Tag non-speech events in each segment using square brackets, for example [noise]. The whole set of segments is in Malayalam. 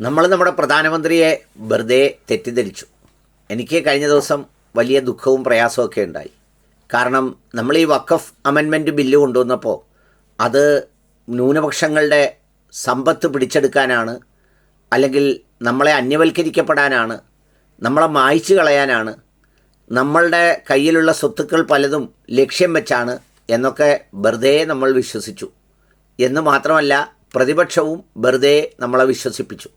നമ്മൾ നമ്മുടെ പ്രധാനമന്ത്രിയെ വെറുതെ തെറ്റിദ്ധരിച്ചു. എനിക്ക് കഴിഞ്ഞ ദിവസം വലിയ ദുഃഖവും പ്രയാസമൊക്കെ ഉണ്ടായി. കാരണം നമ്മൾ ഈ വക്കഫ് അമെൻമെന്റ് ബില്ല് കൊണ്ടുവന്നപ്പോൾ അത് ന്യൂനപക്ഷങ്ങളുടെ സമ്പത്ത് പിടിച്ചെടുക്കാനാണ് അല്ലെങ്കിൽ നമ്മളെ അന്യവൽക്കരിക്കപ്പെടാനാണ് നമ്മളെ മായ്ച്ചു കളയാനാണ് നമ്മളുടെ കയ്യിലുള്ള സ്വത്തുക്കൾ പലതും ലക്ഷ്യം വെച്ചാണ് എന്നൊക്കെ വെറുതെ നമ്മൾ വിശ്വസിച്ചു. എന്ന് മാത്രമല്ല പ്രതിപക്ഷവും വെറുതെ നമ്മളെ വിശ്വസിപ്പിച്ചു.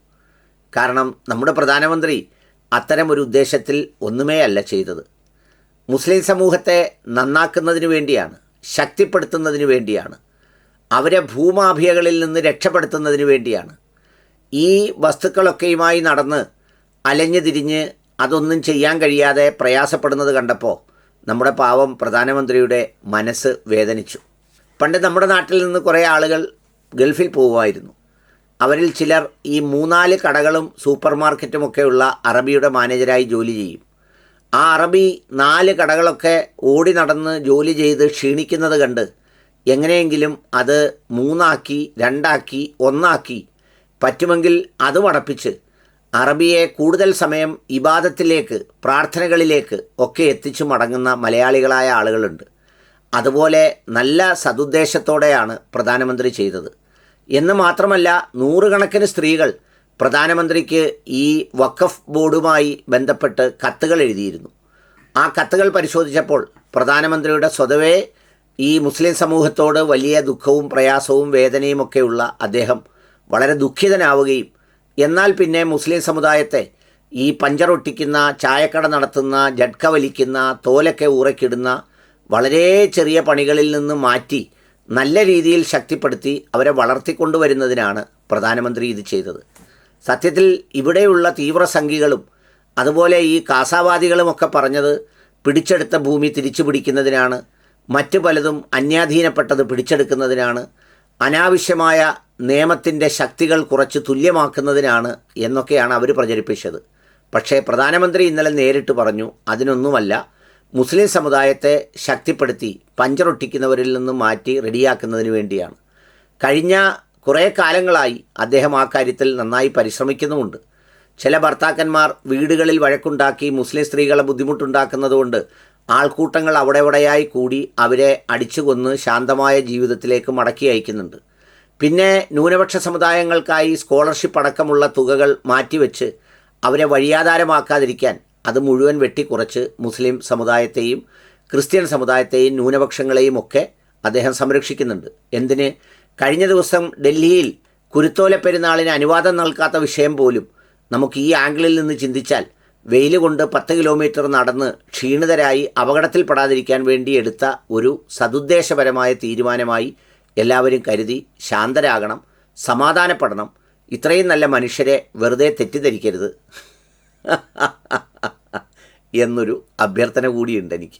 കാരണം നമ്മുടെ പ്രധാനമന്ത്രി അത്തരമൊരു ഉദ്ദേശത്തിൽ ഒന്നുമേ അല്ല ചെയ്തത്. മുസ്ലിം സമൂഹത്തെ നന്നാക്കുന്നതിന് വേണ്ടിയാണ് ശക്തിപ്പെടുത്തുന്നതിന് വേണ്ടിയാണ് അവരെ ഭൂമാഫിയകളിൽ നിന്ന് രക്ഷപ്പെടുത്തുന്നതിന് വേണ്ടിയാണ്. ഈ വസ്തുക്കളൊക്കെയുമായി നടന്ന് അലഞ്ഞു തിരിഞ്ഞ് അതൊന്നും ചെയ്യാൻ കഴിയാതെ പ്രയാസപ്പെടുന്നത് കണ്ടപ്പോൾ നമ്മുടെ പാവം പ്രധാനമന്ത്രിയുടെ മനസ്സ് വേദനിച്ചു. പണ്ട് നമ്മുടെ നാട്ടിൽ നിന്ന് കുറേ ആളുകൾ ഗൾഫിൽ പോകുമായിരുന്നു അവരിൽ ചിലർ ഈ മൂന്നാൽ കടകളും സൂപ്പർ മാർക്കറ്റുമൊക്കെയുള്ള അറബിയുടെ മാനേജരായി ജോലി ചെയ്യും. ആ അറബി നാല് കടകളൊക്കെ ഓടി നടന്ന് ജോലി ചെയ്ത് ക്ഷീണിക്കുന്നത് കണ്ട് എങ്ങനെയെങ്കിലും അത് മൂന്നാക്കി രണ്ടാക്കി ഒന്നാക്കി പറ്റുമെങ്കിൽ അത് മടപ്പിച്ച് അറബിയെ കൂടുതൽ സമയം ഇബാദത്തിലേക്ക് പ്രാർത്ഥനകളിലേക്ക് ഒക്കെ എത്തിച്ചു മടങ്ങുന്ന മലയാളികളായ ആളുകളുണ്ട്. അതുപോലെ നല്ല സതുദ്ദേശത്തോടെയാണ് പ്രധാനമന്ത്രി ചെയ്തത്. എന്ന് മാത്രമല്ല നൂറുകണക്കിന് സ്ത്രീകൾ പ്രധാനമന്ത്രിക്ക് ഈ വഖഫ് ബോർഡുമായി ബന്ധപ്പെട്ട് കത്തുകൾ എഴുതിയിരുന്നു. ആ കത്തുകൾ പരിശോധിച്ചപ്പോൾ പ്രധാനമന്ത്രിയുടെ സ്വതവേ ഈ മുസ്ലിം സമൂഹത്തോട് വലിയ ദുഃഖവും പ്രയാസവും വേദനയും ഒക്കെയുള്ള അദ്ദേഹം വളരെ ദുഃഖിതനാവുകയും എന്നാൽ പിന്നെ മുസ്ലിം സമുദായത്തെ ഈ പഞ്ചറൊട്ടിക്കുന്ന ചായക്കട നടത്തുന്ന ജഡ്ക വലിക്കുന്ന തോലൊക്കെ ഊറക്കിടുന്ന വളരെ ചെറിയ പണികളിൽ നിന്ന് മാറ്റി നല്ല രീതിയിൽ ശക്തിപ്പെടുത്തി അവരെ വളർത്തിക്കൊണ്ടുവരുന്നതിനാണ് പ്രധാനമന്ത്രി ഇത് ചെയ്തത്. സത്യത്തിൽ ഇവിടെയുള്ള തീവ്രസംഖികളും അതുപോലെ ഈ കാസാവാദികളുമൊക്കെ പറഞ്ഞത് പിടിച്ചെടുത്ത ഭൂമി തിരിച്ചു പിടിക്കുന്നതിനാണ് മറ്റു പലതും അന്യാധീനപ്പെട്ടത് പിടിച്ചെടുക്കുന്നതിനാണ് അനാവശ്യമായ നിയമത്തിന്റെ ശക്തികൾ കുറച്ച് തുല്യമാക്കുന്നതിനാണ് എന്നൊക്കെയാണ് അവർ പ്രചരിപ്പിച്ചത്. പക്ഷേ പ്രധാനമന്ത്രി ഇന്നലെ നേരിട്ട് പറഞ്ഞു അതിനൊന്നുമല്ല മുസ്ലിം സമുദായത്തെ ശക്തിപ്പെടുത്തി പഞ്ചറൊട്ടിക്കുന്നവരിൽ നിന്ന് മാറ്റി റെഡിയാക്കുന്നതിന് വേണ്ടിയാണ്. കഴിഞ്ഞ കുറേ കാലങ്ങളായി അദ്ദേഹം ആ കാര്യത്തിൽ നന്നായി പരിശ്രമിക്കുന്നുമുണ്ട്. ചില ഭർത്താക്കന്മാർ വീടുകളിൽ വഴക്കുണ്ടാക്കി മുസ്ലിം സ്ത്രീകളെ ബുദ്ധിമുട്ടുണ്ടാക്കുന്നതുകൊണ്ട് ആൾക്കൂട്ടങ്ങൾ അവിടെവിടെയായി കൂടി അവരെ അടിച്ചുകൊന്ന് ശാന്തമായ ജീവിതത്തിലേക്ക് മടക്കി അയക്കുന്നുണ്ട്. പിന്നെ ന്യൂനപക്ഷ സമുദായങ്ങൾക്കായി സ്കോളർഷിപ്പ് അടക്കമുള്ള തുകകൾ മാറ്റിവെച്ച് അവരെ വഴിയാധാരമാക്കാതിരിക്കാൻ അത് മുഴുവൻ വെട്ടിക്കുറച്ച് മുസ്ലിം സമുദായത്തെയും ക്രിസ്ത്യൻ സമുദായത്തെയും ന്യൂനപക്ഷങ്ങളെയും ഒക്കെ അദ്ദേഹം സംരക്ഷിക്കുന്നുണ്ട്. എന്തിന്? കഴിഞ്ഞ ദിവസം ഡൽഹിയിൽ കുരുത്തോല പെരുന്നാളിന് അനുവാദം നൽകാത്ത വിഷയം പോലും നമുക്ക് ഈ ആംഗിളിൽ നിന്ന് ചിന്തിച്ചാൽ വെയിൽ കൊണ്ട് പത്ത് കിലോമീറ്റർ നടന്ന് ക്ഷീണിതരായി അപകടത്തിൽപ്പെടാതിരിക്കാൻ വേണ്ടി എടുത്ത ഒരു സതുദ്ദേശപരമായ തീരുമാനമായി എല്ലാവരും കരുതി ശാന്തരാകണം സമാധാനപ്പെടണം. ഇത്രയും നല്ല മനുഷ്യരെ വെറുതെ തെറ്റിദ്ധരിക്കരുത്. [laughs] എന്നൊരു അഭ്യർത്ഥന കൂടിയുണ്ട് എനിക്ക്.